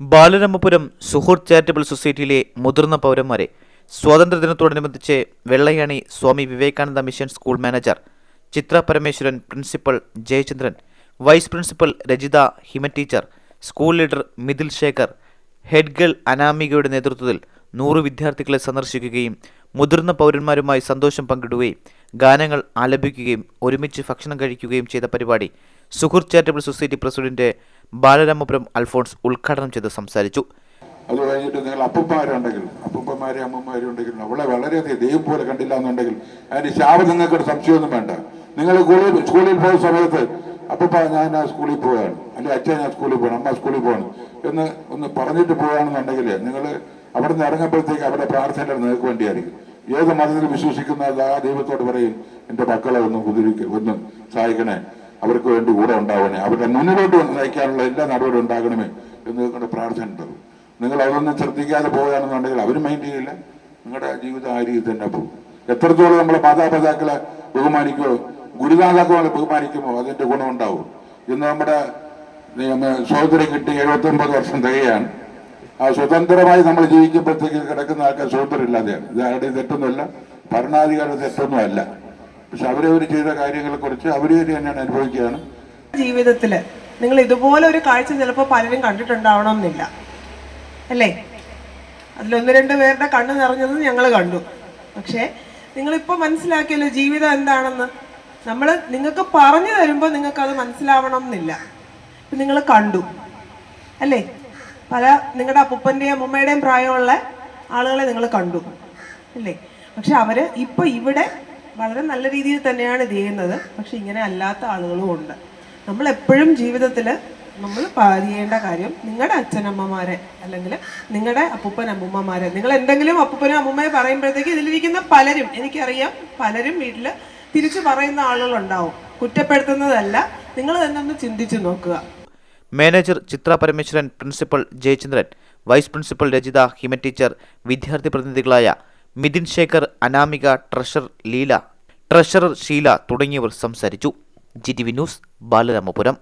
ബാലരാമപുരം സുഹൃത്ത് ചാരിറ്റബിൾ സൊസൈറ്റിയിലെ മുതിർന്ന പൗരന്മാരെ സ്വാതന്ത്ര്യദിനത്തോടനുബന്ധിച്ച് Vellayani Swami Vivekananda mission school manager Chithra Parameswaran principal Jayachandran vice principal Rajitha Hima teacher school leader Mithil Shekhar head girl അനാമികയുടെ നേതൃത്വത്തിൽ നൂറ് വിദ്യാർത്ഥികളെ സന്ദർശിക്കുകയും മുതിർന്ന പൗരന്മാരുമായി സന്തോഷം പങ്കിടുകയും ഗാനങ്ങൾ ആലപിക്കുകയും ഒരുമിച്ച് ഭക്ഷണം കഴിക്കുകയും ചെയ്ത പരിപാടി സുഹൃത്ത് charitable society president Balaramapuram Alphonse ഉദ്ഘാടനം ചെയ്ത് സംസാരിച്ചു. അത് കഴിഞ്ഞിട്ട് നിങ്ങൾ അപ്പന്മാരുണ്ടെങ്കിൽ അപ്പന്മാരെ അമ്മമാരും ഉണ്ടെങ്കിൽ അവളെ വളരെയധികം ദൈവം പോലെ കണ്ടില്ല എന്നുണ്ടെങ്കിൽ അതിന്റെ ശാപം നിങ്ങൾക്കൊരു സംശയമൊന്നും വേണ്ട. നിങ്ങൾ സ്കൂളിൽ സ്കൂളിൽ പോകുന്ന സമയത്ത് അപ്പപ്പ ഞാൻ ആ സ്കൂളിൽ പോവാണ്. അല്ലെങ്കിൽ അച്ഛൻ ഞാൻ സ്കൂളിൽ പോകണം അമ്മ സ്കൂളിൽ പോകണം എന്ന് ഒന്ന് പറഞ്ഞിട്ട് പോവുകയാണെന്നുണ്ടെങ്കിൽ നിങ്ങൾ അവിടെ നിന്ന് ഇറങ്ങുമ്പോഴത്തേക്ക് അവിടെ പ്രാർത്ഥന നിങ്ങൾക്ക് വേണ്ടിയായിരിക്കും. ഏത് മതത്തിൽ വിശ്വസിക്കുന്ന ആ ദൈവത്തോട് പറയും എന്റെ മക്കളെ ഒന്നും കുതിരിക്ക് ഒന്ന് സഹായിക്കണേ. അവർക്ക് വേണ്ടി കൂടെ ഉണ്ടാവണേ. അവരുടെ മുന്നിലോട്ട് നയിക്കാനുള്ള എല്ലാ നടപടി ഉണ്ടാകണമേ എന്ന് നിങ്ങളുടെ പ്രാർത്ഥന ഉണ്ടാവും നിങ്ങൾ അതൊന്നും ശ്രദ്ധിക്കാതെ പോവുകയാണെന്നുണ്ടെങ്കിൽ അവർ മൈൻഡ് ചെയ്യില്ല. നിങ്ങളുടെ ജീവിതം ആ രീതിയിൽ തന്നെ പോകും. എത്രത്തോളം നമ്മളെ മാതാപിതാക്കളെ ബഹുമാനിക്കുമോ ഗുരുനാഥാക്കളെ ബഹുമാനിക്കുമോ അതിന്റെ ഗുണം ഉണ്ടാവും ഇന്ന് നമ്മുടെ സ്വാതന്ത്ര്യം കിട്ടി എഴുപത്തി ഒമ്പത് വർഷം തികയാണ്. ആ സ്വതന്ത്രമായി നമ്മൾ ജീവിക്കുമ്പോഴത്തേക്ക് കിടക്കുന്ന ആൾക്കാർ സ്വതന്ത്രമില്ലാതെയാണ് ഇത് ആരുടെ തെറ്റൊന്നുമല്ല. ഭരണാധികാരിയുടെ തെറ്റൊന്നുമല്ല. പക്ഷെ അവരവർ ചെയ്ത കാര്യങ്ങളെ കുറിച്ച് അവർ തന്നെയാണ് അനുഭവിക്കുകയാണ്. ജീവിതത്തിൽ നിങ്ങൾ ഇതുപോലെ ഒരു കാഴ്ച ചിലപ്പോൾ പലരും കണ്ടിട്ടുണ്ടാവണമെന്നില്ല അല്ലേ? അതിലൊന്ന് രണ്ട് പേരുടെ കണ്ണ് നിറഞ്ഞത് ഞങ്ങൾ കണ്ടു. പക്ഷേ നിങ്ങളിപ്പോൾ മനസ്സിലാക്കിയല്ലോ ജീവിതം എന്താണെന്ന്. നമ്മൾ നിങ്ങൾക്ക് പറഞ്ഞു തരുമ്പോൾ നിങ്ങൾക്ക് അത് മനസ്സിലാവണം എന്നില്ല നിങ്ങൾ കണ്ടു. അല്ലേ? പല നിങ്ങളുടെ അപ്പൂപ്പന്റെയും അമ്മൂമ്മയുടെയും പ്രായമുള്ള ആളുകളെ നിങ്ങൾ കണ്ടു. അല്ലേ? പക്ഷെ അവർ ഇപ്പൊ ഇവിടെ വളരെ നല്ല രീതിയിൽ തന്നെയാണ് ഇത് ചെയ്യുന്നത്. പക്ഷെ ഇങ്ങനെ അല്ലാത്ത ആളുകളും ഉണ്ട്. നമ്മൾ എപ്പോഴും ജീവിതത്തിൽ നമ്മൾ ചെയ്യേണ്ട കാര്യം നിങ്ങളുടെ അച്ഛനമ്മമാരെ അല്ലെങ്കിൽ നിങ്ങളുടെ അപ്പൂപ്പൻ അമ്മൂമ്മമാരെ. നിങ്ങൾ എന്തെങ്കിലും അപ്പൂപ്പനും അമ്മൂമ്മയെ പറയുമ്പോഴത്തേക്ക് ഇതിലിരിക്കുന്ന പലരും എനിക്കറിയാം പലരും വീട്ടിൽ തിരിച്ചു പറയുന്ന ആളുകളുണ്ടാവും. കുറ്റപ്പെടുത്തുന്നതല്ല നിങ്ങൾ തന്നെ ഒന്ന് ചിന്തിച്ചു നോക്കുക. Manager Chithra Parameswaran principal Jayachandran vice principal Rajitha Hima teacher വിദ്യാർത്ഥി പ്രതിനിധികളായ മിഥിൻ ശേഖർ അനാമിക ട്രഷറർ ലീല ട്രഷറർ ഷീല തുടങ്ങിയവർ സംസാരിച്ചു. G T V news Balaramapuram.